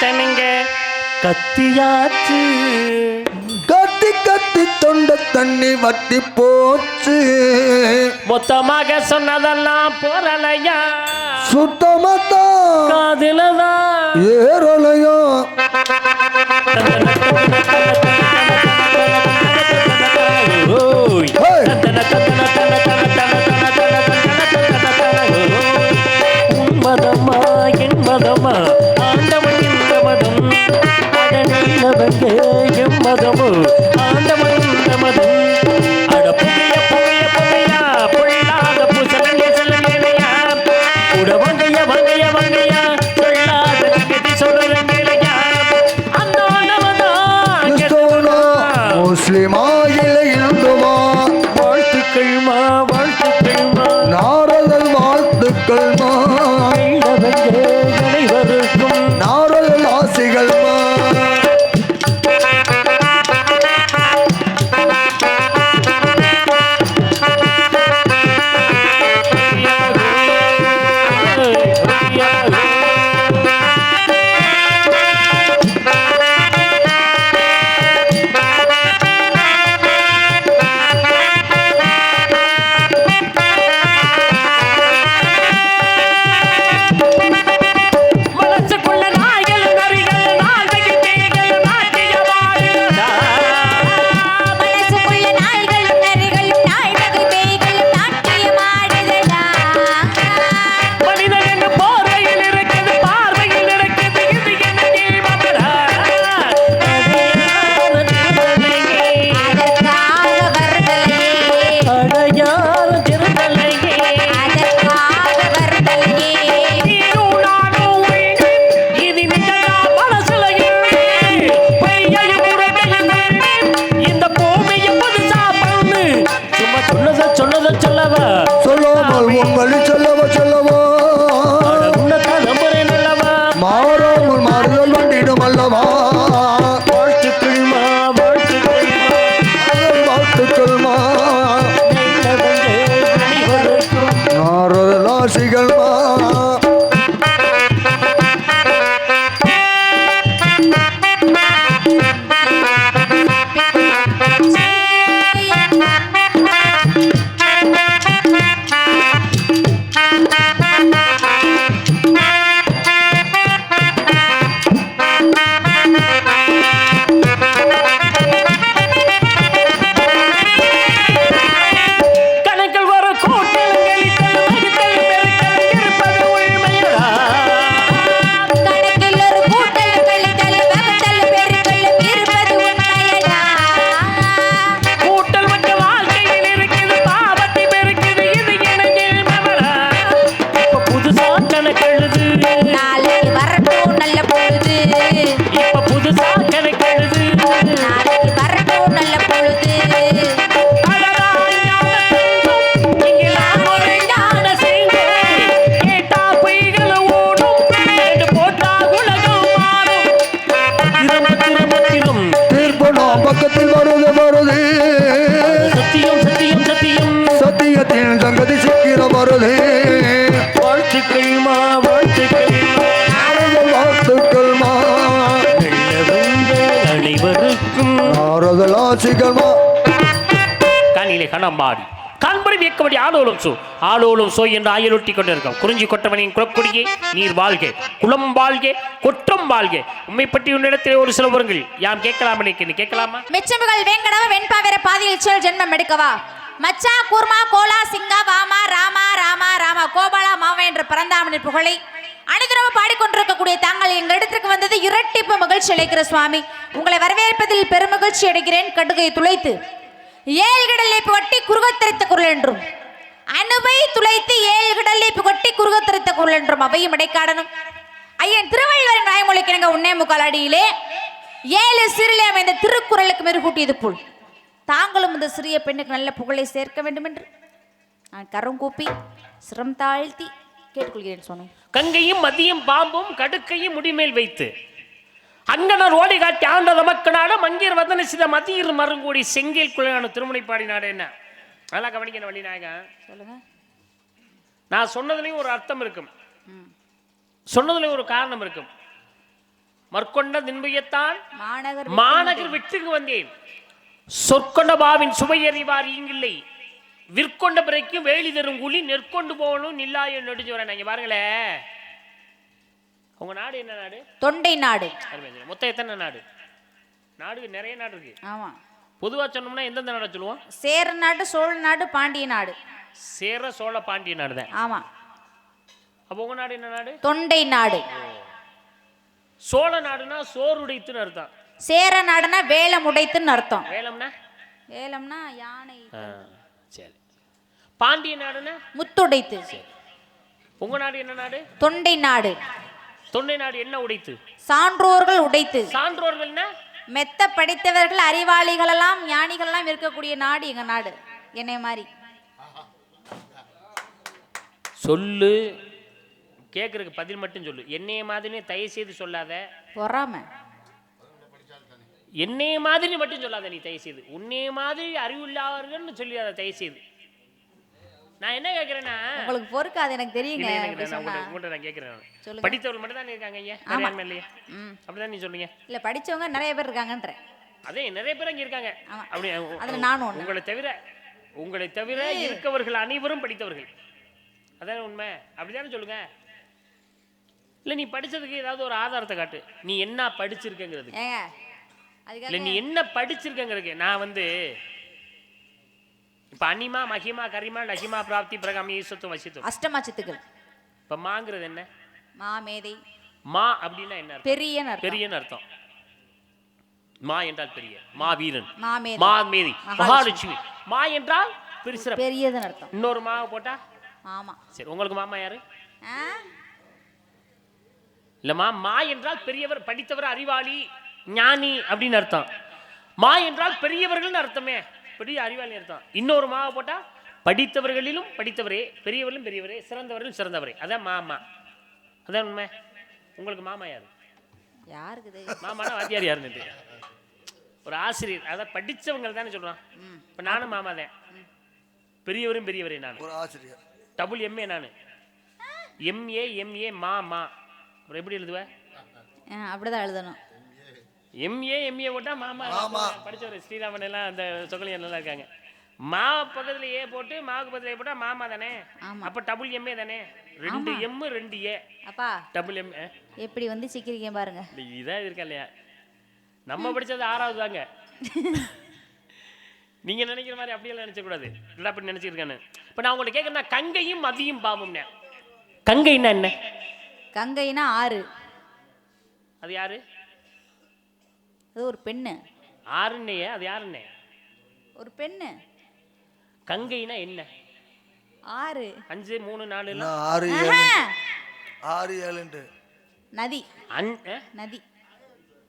கத்தனுங்க கத்தியாச்சு. கத்தி கத்தி தொண்ட தண்ணி வத்தி போச்சு. மொத்தமாக சொன்னதெல்லாம் போறலையா? சுத்தமத்தா. காதுலதான். ஏறலையோ? நாரதல் ஆசிகள் மா கண்ணிலே கணம்பாடி காண்படி வியக்கபடி ஆளோலும் சோ ஆளோலும் சோ என்று ஆயலொட்டி கொண்டிருக்கும். குறிஞ்சி கொட்டவனின் குலக்கொடியே நீர் வாழ்க. குளம் வாழ்க கொற்றம் வாழ்க. உண்மை பற்றி உன்னிடத்திலே ஒரு சில உரங்கள் யாம் கேட்கலாம் கேட்கலாமா? மெச்சம்புகள் வேங்கடவ வெண்பாவிர பாதியில் சொல் ஜென்மம் எடுக்கவா? மச்சா கூர்மா கோலா சிங்கா வாமா ராமா ராமா ராமா கோபாலா மாவா என்ற பரந்தாமனின் புகழை அனுதினமும் பாடிக்கொண்டிருக்கக்கூடிய தாங்கள் எங்கள் இடத்திற்கு வந்தது இரட்டிப்பு மகிழ்ச்சி அளிக்கிற சுவாமி. உங்களை வரவேற்பதில் பெருமகிழ்ச்சி அடைகிறேன். கடுகை துளைத்து ஏழ்கிடலை புகட்டி குறுகத்தரித்த குரல் என்றும் அணுவை துளைத்து ஏழ்கிடலை புகட்டி குறுகத்தரித்த குரல் என்றும் அவையும் இடைக்காடனும் ஐயன் திருவள்ளுவரின் வாய்மொழிக்கிணங்க உன்னே முக்கால் அடியிலே ஏழு சிறிலே அமைந்த திருக்குறளுக்கு மெருகூட்டியது போல் தாங்களும் இந்த சிறிய பெண்ணுக்கு நல்ல புகழை சேர்க்க வேண்டும் என்று நான் கரம் கூப்பி சிரம் தாழ்த்தி கேட்டுக்கொள்கிறேன் சொன்னேன் கங்கையும் மதியும் பாம்பும் கடுக்கையும் முடிமேல் வைத்து. அங்கனர் ஓடி காட்டி ஆண்ட தமக்கு நாடு மங்கீர் வதன சித மதியர் மருங்கூடி செங்கேல் குழையான திருமுனைப்பாடி நாடு என்ன? அதெல்லாம் கவனிக்கணும் வழி நாயகன் சொல்லுங்க. நான் சொன்னதுலேயும் ஒரு அர்த்தம் இருக்கும். சொன்னதுல ஒரு காரணம் இருக்கும். மற்கொண்ட தின்புயத்தான் மாநகர் மாநகர் விட்டுக்கு வந்தேன். சொற்கொண்ட பாவின் சுவையறிவார் இங்கில்லை விற்கொண்ட பிறக்கும் வேலி தரும் கூலி நெற்கொண்டு போகணும் நில்லாய நெடுஞ்சு வரேன். இங்க பாருங்களேன் உங்க நாடு என்ன நாடு? தொண்டை நாடு. மொத்தம் எத்தனை நாடு? நாடு நிறைய நாடு இருக்கு. ஆமா. பொதுவா சொன்னோம்னா எந்தெந்த நாடை சொல்லுவோம்? சேர நாடு சோழ நாடு பாண்டிய நாடு. சேர சோழ பாண்டிய நாடு தான். ஆமா. அப்போ உங்க நாடு என்ன நாடு? தொண்டை நாடு. சோழ நாடுனா சோறுடைத்துன்னு அர்த்தம். சேர நாடுனா வேலம் உடைத்துன்னு அர்த்தம். வேலம்னா? வேலம்னா யானை. சரி பாண்டிய நாடுனா? முத்துடைத்து. உங்க நாடு என்ன நாடு? தொண்டை நாடு. தொண்டை நாடு என்ன உடைத்து? சான்றோர்கள் உடைத்து. சான்றோர்கள்னா மெத்த படித்தவர்கள் அறிவாளிகள் எல்லாம் ஞானிகள் எல்லாம் இருக்கக்கூடிய நாடு எங்க நாடு. என்னை மாதிரி. சொல்லு. கேட்கறதுக்கு பதில் மட்டும் சொல்லு. என்னைய மாதிரி தயவு செய்து சொல்லாத. பொறாம. என்னைய மாதிரி மட்டும் சொல்லாத நீ தயவு செய்து. உன்னைய மாதிரி அறிவில்லாதவர்கள்னு சொல்லிடாத தயவு செய்து. நான் என்ன கேட்கறேன்னா உங்களுக்கு பொறுக்காது எனக்கு தெரியுங்க. அப்படி நான் கேட்கறேன் சொல்லுங்க. படித்தவர்கள் மட்டும் தான் இருக்காங்க ஐயா. யாருமே இல்லையா? அப்படிதான் நீ சொல்றீங்க. இல்ல படிச்சவங்க நிறைய பேர் இருக்காங்கன்றேன். அதே நிறைய பேர் அங்க இருக்காங்க. அப்படி அதுல நானும். உங்களை தவிர உங்களை தவிர இருக்கவர்கள் அனைவரும் படித்தவர்கள். அதானே உண்மை? அப்படிதானே சொல்லுங்க. இல்ல நீ படிச்சதுக்கு ஏதாவது ஒரு ஆதாரத்தை காட்டு. நீ என்ன படிச்சிருக்கங்கிறதுக்கு. ஏங்க இல்ல நீ என்ன படிச்சிருக்கங்கிறதுக்கு? நான் வந்து இப்ப அனிமா மகிமா கரிமா லகிமா பிராப்தி பிரகாமி ஈஸ்வத்துவம் வசித்துவம். அஷ்டமாச்சத்துக்கள் இப்ப மாங்கிறது என்ன? மாமேதை மா அப்படின்னா என்ன பெரிய பெரியன்னு அர்த்தம். மா என்றால் பெரிய. மா வீரன். மா மேதி. மகாலட்சுமி. மா என்றால் பெருசிறப்பு. பெரியதுன்னு அர்த்தம். இன்னொரு மாவை போட்டா? ஆமா. சரி உங்களுக்கு மாமா யாரு? இல்லம்மா மா என்றால் பெரியவர் படித்தவர் அறிவாளி. ஞானி அப்படின்னு அர்த்தம். மா என்றால் பெரியவர்கள்னு அர்த்தமே. பெரிய அறிவாளி அர்த்தம். இன்னொரு மாவை போட்டா படித்தவர்களிலும் படித்தவரே பெரியவர்களும் பெரியவரே சிறந்தவர்களும் சிறந்தவரே. அதான் மாமா. அதான் உண்மை. உங்களுக்கு மாமா யாரு? யாருக்கு? மாமானா வாத்தியார் யாருன்னு. ஒரு ஆசிரியர். அதான் படிச்சவங்க தானே சொல்றான். ம். இப்ப நானும் மாமா தான். பெரியவரும் பெரியவரே நான். ஒரு ஆசிரியர். டபுள் எம்ஏ நான். எம்ஏ எம்ஏ மா மா. அப்புறம் எப்படி எழுதுவ? ஆ, அப்படிதான் எழுதணும். எம்ஏ எம்ஏ போட்டா மாமா மாமா. படிச்சவர் ஸ்ரீராமன் எல்லாம் அந்த சொகலியன் எல்லாம் இருக்காங்க. மா பக்கத்துல ஏ போட்டு மாவுக்கு பக்கத்துல ஏ போட்டா மாமா தானே. அப்ப டபுள் எம்ஏ தானே? ரெண்டு எம் ரெண்டு ஏ அப்பா. டபுள் எம் எப்படி வந்து சிக்கிரிக்க பாருங்க. இதான் இருக்கா இல்லையா? நம்ம படிச்சது ஆறாவது தாங்க. நீங்க நினைக்கிற மாதிரி அப்படியெல்லாம் நினைச்ச கூடாது இல்லை அப்படி நினைச்சிருக்கானு இப்ப நான் உங்கள்ட்ட கேட்கறேன்னா கங்கையும் மதியும் பாவம்னே. கங்கைன்னா என்ன? கங்கைனா ஆறு. அது யாரு? அது ஒரு பெண்ணு. ஆறுன்னையே அது யாருன்னே? ஒரு பெண்ணு. கங்கைனா என்ன? ஆறு. அஞ்சு மூணு நாலு என்ன? ஆறு ஏழு. ஆஹா, ஆறு ஏழுன்ட்டு நதி. அன் ஆ? நதி.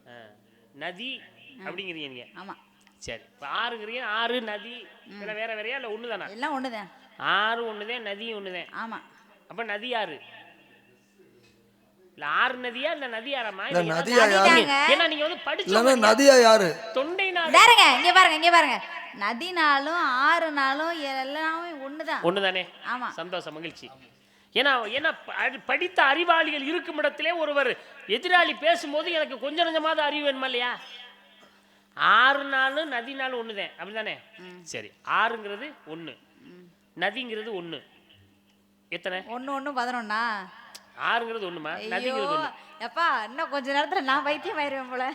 ஆ. நதி அப்படிங்கிறீங்க நீங்க. ஆமா. சரி. இப்போ ஆறுங்கிறீங்க. ஆறு நதி. இல்லை வேற வேறையா இல்லை ஒன்று தானே எல்லாம் ஒண்ணுதான். ஆறு ஒண்ணுதான் நதி ஒண்ணுதான் ஆமா. அப்ப நதி யாரு? இல்ல ஆறு நதியா இல்ல நதி யாராமா இல்ல இல்ல நதியா யாரு. ஏன்னா நீங்க வந்து படிச்சு இல்லைன்னா நதியா யாரு? தொண்டை நாடு. பாருங்க இங்க பாருங்க இங்க பாருங்க. நதினாலும் ஆறுனாலும் எல்லாமே ஒண்ணுதான். ஒண்ணுதானே? ஆமா. சந்தோஷம் மகிழ்ச்சி. ஏன்னா ஏன்னா படித்த அறிவாளிகள் இருக்கும் இடத்திலே ஒருவர் எதிராளி பேசும்போது எனக்கு கொஞ்சம் கொஞ்சமாவது அறிவு வேணுமா இல்லையா? ஆறு நாளும் நதி நாளும் ஒண்ணுதான் அப்படிதானே சரி ஆறுங்கிறது ஒண்ணு. நதிங்கிறது ஒண்ணு. எத்தனை? ஒண்ணு ஒண்ணு பதினொன்னா? ஆறுங்கிறது ஒண்ணுமா? ஐயோ நதிங்கிறது ஒண்ணு. எப்பா இன்னும் கொஞ்ச நேரத்துல நான் வைத்தியம் ஆயிருவேன் போல.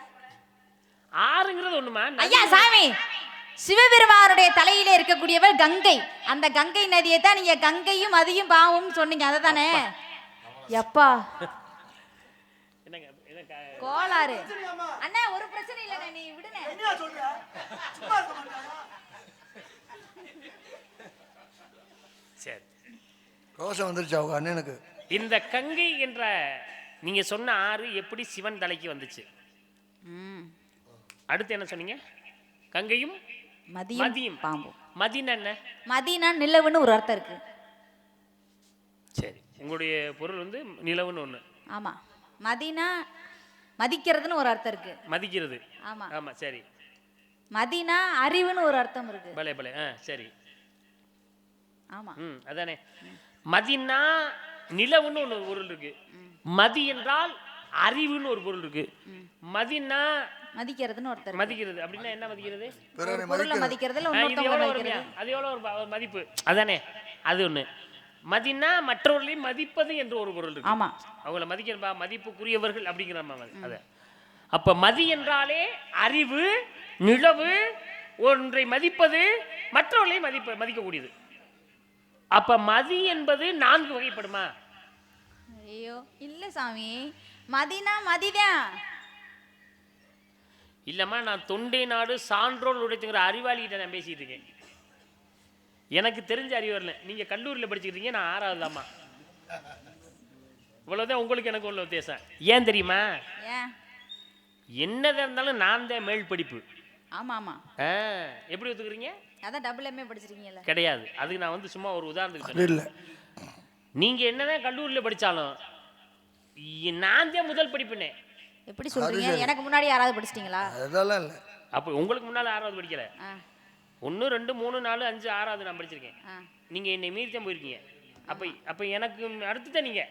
ஆறுங்கிறது ஒண்ணுமா? ஐயா சாமி சிவபெருமானுடைய தலையிலே இருக்கக்கூடியவள் கங்கை. அந்த கங்கை நதியை தான் நீங்க கங்கையும் அதியும் பாவம்னு சொன்னீங்க. அதை தானே எப்பா? கோளாறு. அண்ணா ஒரு பிரச்சனை இல்லைண்ணே நீ விடுனே சரி. ரோஷம் வந்துருச்சு அவங்க அண்ணனுக்கு. இந்த கங்கை என்ற நீங்க சொன்ன ஆறு எப்படி சிவன் தலைக்கு வந்துச்சு? ம், அடுத்து என்ன சொன்னீங்க? கங்கையும் மதியம் மதியம். பாம்பும். மதினா என்ன? மதினா நிலவுன்னு ஒரு அர்த்தம் இருக்கு. சரி. உங்களுடைய பொருள் வந்து நிலவுன்னு ஒண்ணு. ஆமா. மதினா மதிக்கிறதுன்னு ஒரு அர்த்தம் இருக்கு. மதிக்கிறது. ஆமா. ஆமா சரி. மதினா அறிவுன்னு ஒரு அர்த்தம் இருக்கு. பலே பலே. ஆ சரி. ஆமா. ம் அதானே. மதினா நிலவுன்னு ஒன்று பொருள் இருக்கு. மதி என்றால் அறிவுன்னு ஒரு பொருள் இருக்கு. மதினா மதிக்கிறதுன்னு ஒருத்தர் மதிக்கிறது. அப்படின்னா என்ன மதிக்கிறது? பிறரை பொருளை மதிக்கிறது. மதிக்கிறதுல மதிக்கிறது? அது எவ்வளவு ஒரு மதிப்பு? அதானே? அது ஒண்ணு. மதினா மற்றவர்களை மதிப்பது என்று ஒரு பொருள் இருக்கு. ஆமா. அவங்கள மதிக்கிறப்பா மதிப்புக்குரியவர்கள் அப்படிங்கிற அது. அப்ப மதி என்றாலே அறிவு நிலவு ஒன்றை மதிப்பது மற்றவர்களை மதிப்ப மதிக்கக்கூடியது. அப்ப மதி என்பது நான்கு வகைப்படுமா? ஐயோ இல்ல சாமி. மதினா மதிதான் இல்லம்மா நான் தொண்டை நாடு சான்றோர் உடைத்துங்கிற அறிவாளிகிட்ட நான் பேசிட்டு இருக்கேன். எனக்கு தெரிஞ்ச அறிவு வரல. நீங்க கல்லூரியில் படிச்சுக்கிறீங்க நான் ஆறாவது தாம்மா இவ்வளவுதான் உங்களுக்கு எனக்கு உள்ள வித்தியாசம் ஏன் தெரியுமா? என்னதான் இருந்தாலும் நான் தான் மேல் படிப்பு. ஆமா ஆமா ஆ, எப்படி ஒத்துக்கிறீங்க? அதான் டபுள் எம்ஏ படிச்சிருக்கீங்கல்ல. கிடையாது. அதுக்கு நான் வந்து சும்மா ஒரு உதாரணத்துக்கு இல்லை. நீங்க என்னதான் கல்லூரியில் படிச்சாலும் இ- நான் தான் முதல் படிப்புனே. எப்படி சொல்றீங்க? எனக்கு முன்னாடி யாராவது படிச்சிட்டீங்களா? அதெல்லாம் இல்லை. அப்போ உங்களுக்கு முன்னால் ஆறாவது படிக்கல? ஒன்று ரெண்டு மூணு நாலு அஞ்சு ஆறாவது நான் படிச்சிருக்கேன். ஆ. நீங்க என்னை மீறி தான் போயிருக்கீங்க. அப்ப அப்ப எனக்கு அடுத்து தான் நீங்க.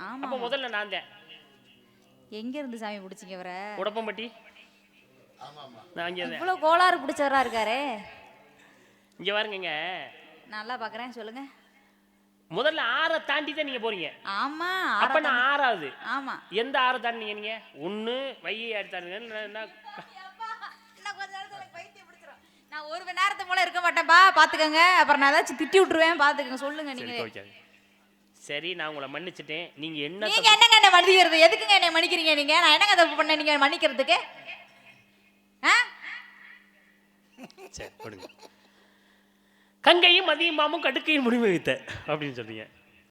ஆமா. அப்ப முதல்ல நான் தான். எங்க இருந்து சாமி பிடிச்சிங்க இவரை? உடப்பம்பட்டி. நான் இங்கே இவ்வளவு கோளாறு பிடிச்சவரா இருக்காரே. இங்க பாருங்கங்க. நல்லா பாக்குறேன் சொல்லுங்க. முதல்ல ஆறை தாண்டி தான் நீங்க போறீங்க. ஆமா அப்ப நான் ஆறாவது ஆமா. எந்த ஆறை தாண்டினீங்க நீங்க? ஒன்று வையை ஆறு தாண்டுங்க. நான் ஒரு மணி நேரத்து போல இருக்க மாட்டேன்பா பாத்துக்கங்க. அப்புறம் நான் ஏதாச்சும் திட்டி விட்டுருவேன் பாத்துக்கங்க சொல்லுங்க நீங்க. சரி நான் உங்களை மன்னிச்சிட்டேன். நீங்க என்ன நீங்க என்னங்க என்ன மன்னிக்கிறது? எதுக்குங்க என்ன மன்னிக்கிறீங்க நீங்க? நான் என்னங்க தப்பு பண்ணேன் நீங்க மன்னிக்கிறதுக்கு? ஆ? சரி கொடுங்க. கங்கையும் மதியமாமும் கடுக்கையும் முடிவு வைத்த அப்படின்னு சொன்னீங்க